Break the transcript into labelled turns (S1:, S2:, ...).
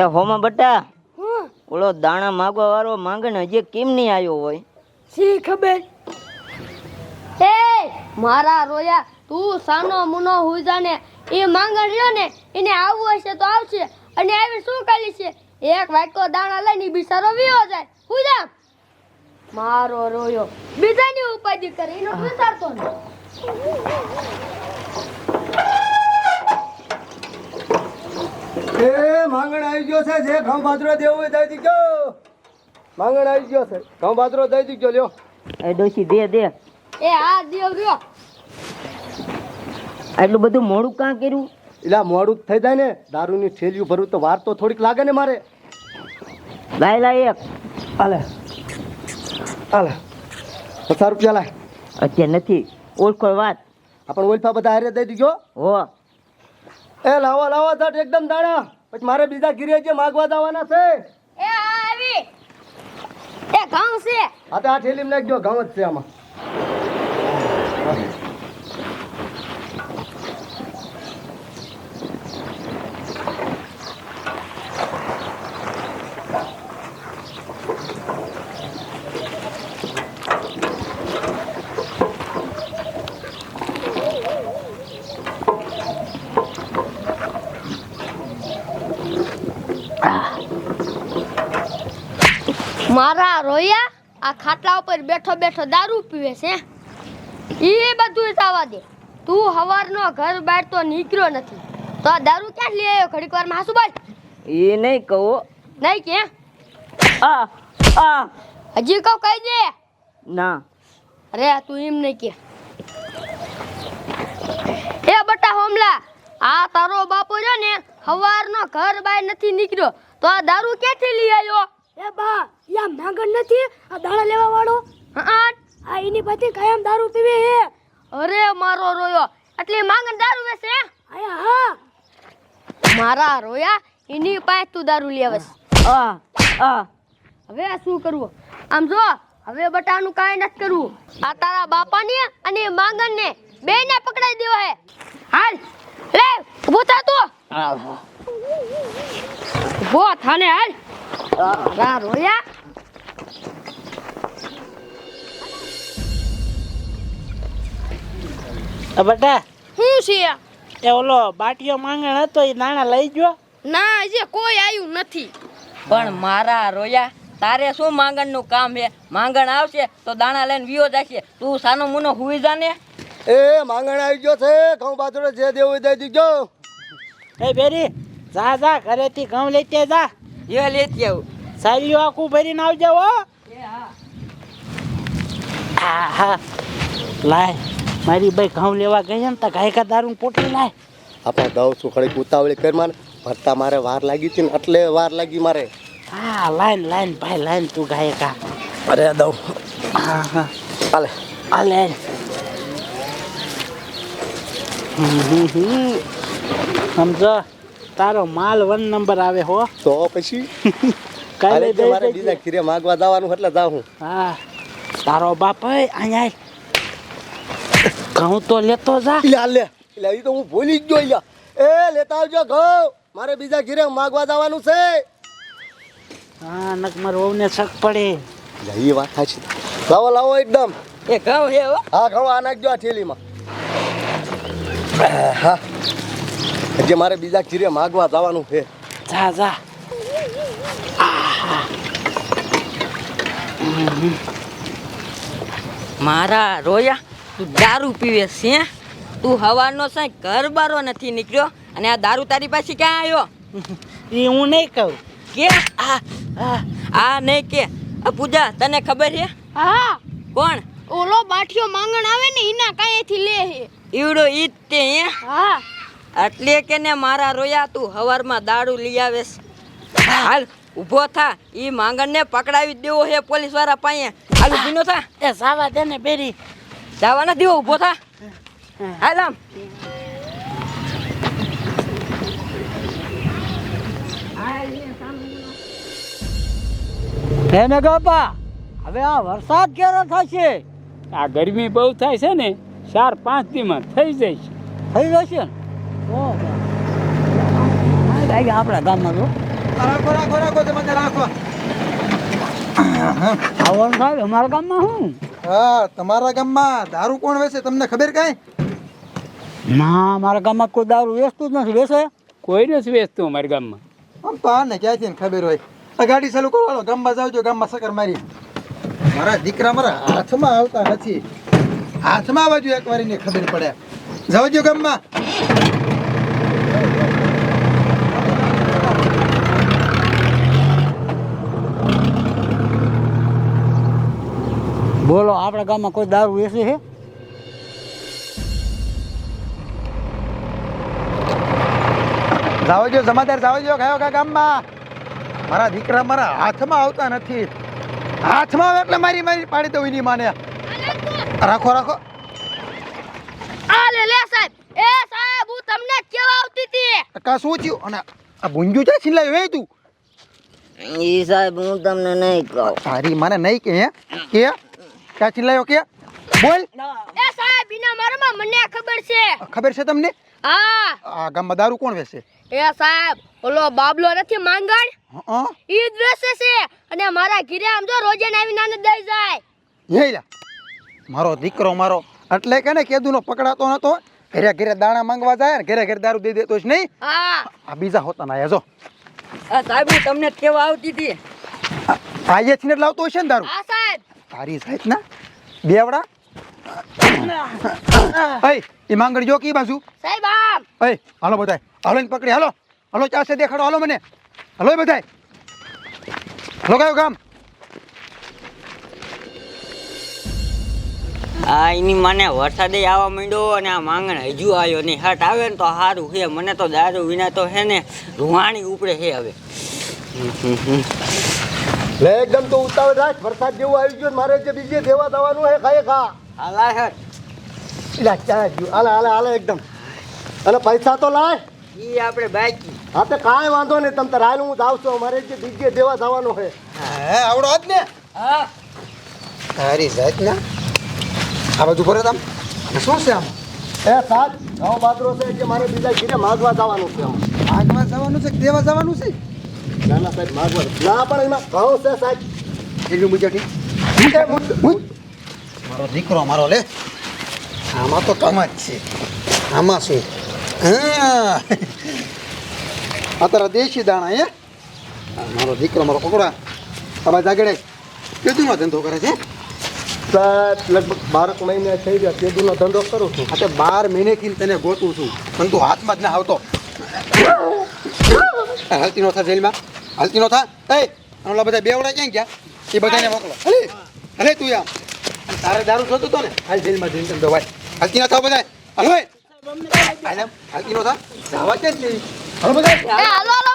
S1: એ હોમાં બટા
S2: હું?
S1: ઓલો દાણા માગવા વાળો માંગણ હજી કેમ નહીં આવ્યો હોય?
S2: સી ખબર? એ મારા રોયા તું સાનો મુનો હુજાને એ માંગણ રહ્યો ને એને આવવું હશે તો આવશે અને આવી શું કરી છે? એક વાટકો દાણા લઈને બિસારો બિચારો વિયો જાય. હુજા મારો રોયો બીજાની ઉપાધિ કરે એનો વિચારતો ને.
S3: એ માંગણ આવી ગયો છે જે ઘઉં બાજરો દેવું હોય દઈ દીધો માંગણ આવી ગયો છે. ઘઉં બાજરો દઈ દીધો લ્યો.
S1: એ ડોશી દે દે.
S2: એ આ દેવ રહ્યો
S1: આટલું બધું મોડું કાં કર્યું?
S3: એટલે મોડું થઈ જાય ને દારૂની થેલીઓ ભરવું તો વાર તો થોડીક લાગે ને મારે.
S1: લાય લાય એક.
S3: હાલે હાલે પચાસ રૂપિયા લાય.
S1: અત્યારે નથી. ઓળખો વાત.
S3: આપણે ઓલફા બધા હારે દઈ દીધો
S1: હો.
S3: એ લાવો લાવો સટ એકદમ દાણા. પછી મારે બીજા ગીરે જે માગવા જવાના છે?
S2: એ આવી. એ ઘઉં છે.
S3: હા તો આ થેલીમાં નાખજો ઘઉં જ છે આમાં.
S2: મારા રોયા આ ખાટલા ઉપર બેઠો બેઠો દારૂ પીવે છે એ બધું જવા દે. તું હવારનો ઘર બહાર તો નીકળ્યો નથી. તો આ દારૂ ક્યાં લઈ આવ્યો ઘડીક વારમાં? હાસુ બોલ
S1: એ નહીં કહો.
S2: નહીં કે?
S1: આ આ.
S2: હજી કહું કહી દે.
S1: ના.
S2: અરે તું એમ નહીં કે. એ બટા હોમલા આ તારો બાપો છે ને હવારનો ઘર બહાર નથી નીકળ્યો. તો આ દારૂ ક્યાંથી લઈ આવ્યો?
S4: એ બા યા માંગણ નથી? આ દાણા લેવા વાળો?
S2: હા
S4: આ એની પાછી કાયમ દારૂ પીવે હે
S2: અરે મારો રોયો. એટલે માંગણ દારૂ વેસે? હે?
S4: આયા હા.
S2: મારા રોયા? એની પાસે તું દારૂ છે.
S1: આ આ
S2: હવે શું કરવું? આમ જો હવે બટાનું કાંઈ નથી કરવું. આ તારા બાપાને અને માંગણને બેને પકડાઈ દેવા હે. હાલ લે ઊભો થા તું. ઊભો થાને હાલ. મારા રોયા
S5: આ બેટા
S2: શું છે?
S5: એ ઓલો બાટીયો માંગણ હતો એ નાણા લઈ ગયો?
S2: ના હજી કોઈ આવ્યું નથી.
S6: પણ મારા રોયા તારે શું માંગણનું કામ છે? માંગણ આવશે તો દાણા લઈને વિયો જશે. તું સાનો મુનો હુઈ જાને
S3: એ માંગણ આવી ગયો છે. ઘઉં બાજરો જે દેવું દઈ દીધો
S5: એ બેરી જા જા ઘરેથી ઘઉં લેતે જા.
S6: એ લેતી આવું
S5: સારીઓ આખું ભરીને આવજો હો. હા. હા લાય મારી ભાઈ ઘઉં લેવા ગઈ ને તો ગાયકા દારૂ પોટલી લાય.
S3: આપણે દઉં સુખડી ખડી ઉતાવળી કરી મારે. ભરતા મારે વાર લાગી હતી ને એટલે વાર લાગી મારે.
S5: હા લાઈન લાઈન ભાઈ લાઈન તું ગાયકા.
S3: અરે દઉં.
S5: હા હા.
S3: હાલે.
S5: આ લે. હમ, હમ, હમ. સમજો. તારો માલ વન નંબર આવે હો.
S3: તો પછી?
S5: કાલે
S3: મારે બીજા ખીરે માગવા જવાનું એટલે જાઉં
S5: હા. તારો બાપ અહીંયા આય. ઘઉં તો લેતો જા.
S3: લે લે એટલે એ તો હું ભૂલી જ ગયો લ્યા. એ લેતા આવજો ઘઉં. મારે બીજા ઘીરે માગવા જવાનું છે.
S5: હા નક મારો વહુને શક પડે.
S3: લે, એ વાત સાચી. લાવો લાવો એકદમ.
S6: એ ઘઉં હે હો.
S3: હા ઘઉં આ નાખજો આ થેલીમાં. હા. હજી મારે બીજા ચીરે માગવા જવાનું છે.
S5: જા જા.
S6: મારા રોયા તું દારૂ પીવે છે તું હવાનો છે ઘર બારો નથી નીકળ્યો અને આ દારૂ તારી પાસે ક્યાં આવ્યો
S5: એ હું નહીં કહું.
S6: કે આ આ આ નહીં કે. આ પૂજા તને ખબર છે?
S2: હા.
S6: કોણ?
S2: ઓલો બાઠિયો માંગણ આવે ને એના કાંઈથી લે
S6: ઈવડો ઈ જ તે હે?
S2: હા.
S6: એટલે કે ને મારા રોયા તું હવારમાં દારૂ લઈ આવેશ હાલ ઊભો થા. એ માંગણને પકડાવી દેવો હે પોલીસવાળા પાસે. હાલ ઊભીનો થા.
S5: એ સાવા દે ને બેરી.
S6: જવા ના દેવો ઊભો થા. હાલ આમ.
S7: એને ગોપા હવે આ વરસાદ કેરો થશે?
S8: આ ગરમી બહુ થાય છે ને ચાર પાંચ દીમાં થઈ જાય છે.
S7: થઈ જશે ને? આપણા ગામમાં તો
S9: રાખો રાખો રાખો તમે રાખો.
S7: આવવાનું સાહેબ અમારા ગામમાં શું
S9: હા તમારા ગામમાં દારૂ કોણ વેચે? તમને ખબર કાંઈ?
S7: ના મારા ગામમાં કોઈ દારૂ વેચતું જ નથી વેચે?
S8: કોઈ નથી વેચતું અમારા ગામમાં.
S9: આમ તો આને ક્યાંથી ને ખબર હોય? આ ગાડી ચાલુ કરો હાલો ગામમાં જાવજો ગામમાં સકર મારી મારા દીકરા મારા હાથમાં આવતા નથી. હાથમાં બાજુ એક વાર ને ખબર પડે. જાવજો ગામમાં.
S7: બોલો આપણા ગામમાં કોઈ દારૂ વેચે છે?
S9: જાવજો સમાચાર જાવજો કયો કયા ગામમાં. મારા દીકરા મારા હાથમાં આવતા નથી. હાથમાં આવે એટલે મારી મારી પાડી દઉં એની માને. રાખો રાખો.
S2: આ લે લે સાહેબ. એ સાહેબ હું તમને કેવા આવતી હતી?
S9: કા શું થયું? અને આ ભૂંજ્યું છે છીનલાયું? હે તું.
S1: ઈ સાહેબ હું તમને નહીં કહું.
S9: તારી મને નહીં કે કે? ક્યાં ચિલ્લાયો કે? બોલ.
S2: એ સાહેબ ઇના મારામાં મને ખબર છે.
S9: ખબર છે તમને?
S2: હા.
S9: આ ગામમાં દારૂ કોણ વેચે?
S2: એ સાહેબ ઓલો બાબલો નથી માંગણ?
S9: હ
S2: ઈ જ વેચે છે. અને મારા ઘરે આમ જો રોજે ને આવીને આને દઈ જાય.
S9: હેલા મારો દીકરો મારો. એટલે કે ને કેદુનો પકડાતો નતો. ઘરે ઘરે દાણા માંગવા જાય ને ઘરે ઘરે દારૂ દઈ દેતો છે નહીં.
S2: હા.
S9: આ બીજા હોતા ના જો.
S6: આ સાહેબ તમને કેવા આવતી હતી.
S9: આયેથી ને લાવતો હશે ને દારૂ?
S2: હા સાહેબ.
S9: તારી સાહેબ ના. બેવડા. અય એ માંગણ જો કી બાજુ?
S2: સાહેબ આમ.
S9: અય હાલો બધાય. હાલો ને પકડી હાલો. હાલો ચાસે દેખાડો હાલો મને. હાલો એ બધાય. હાલો કયો કામ
S1: આ એની મને વરસાદે આવવા માંડ્યો અને આ માંગણ હજુ આવ્યો નહીં. હટ આવે ને તો સારું છે. મને તો દારૂ વિના તો હે ને રૂવાણી ઉપડે છે હવે.
S9: લે એકદમ તો ઉતાવળ રાખ. વરસાદ જેવું આવી ગયો મારે જે બીજે દેવા દવાનું હે ખાય ખા.
S1: હાલા હે
S9: ઇલા ચાલે ગયું હાલે હાલા હાલે એકદમ. અને પૈસા તો લાય.
S1: ઈ આપણે બાકી.
S9: હા તો કાંઈ વાંધો નહીં. તમ તો હાલ હું જાઉં છું. મારે જે બીજે દેવા જવાનું છે હે. આવડો જ ને
S6: હા.
S9: તારી જાત ને આ બધું ભરે તમ. શું છે આમ? એ સાત નવ પાત્રો છે કે મારે બીજા ઘીરે માગવા જવાનું છે માગવા જવાનું છે દેવા જવાનું છે? ના ના સાહેબ માગવા ના પણ એમાં કહો છે સાહેબ. એટલું મુજબ મારો દીકરો મારો લે. આમાં તો કમ જ છે. આમાં શું? હા. આ તારા દેશી દાણા એ મારો દીકરો મારો પકડા તમારે જાગડે કેટલું ધંધો કરે છે? લગભગ બારક મહિને થઈ ગયા કેદુનો ધંધો કરું છું. એટલે બાર મહિનેથી તને ગોતું છું. પણ તું હાથમાં જ ના આવતો. હાલતી નો જેલમાં? હાલતી નો થા એ ઓલા બધા બેવડા ક્યાં ગયા? એ બધાને મોકલો. અલે અલે તું આમ. તારે દારૂ જોતું તો ને? હાલ જેલમાં જઈને તમે ભાઈ હાલતી ના થાવ બધા હાલો. હાલ. હાલતી નો થા જવા ક્યાં હાલો બધા
S2: હાલો હાલો.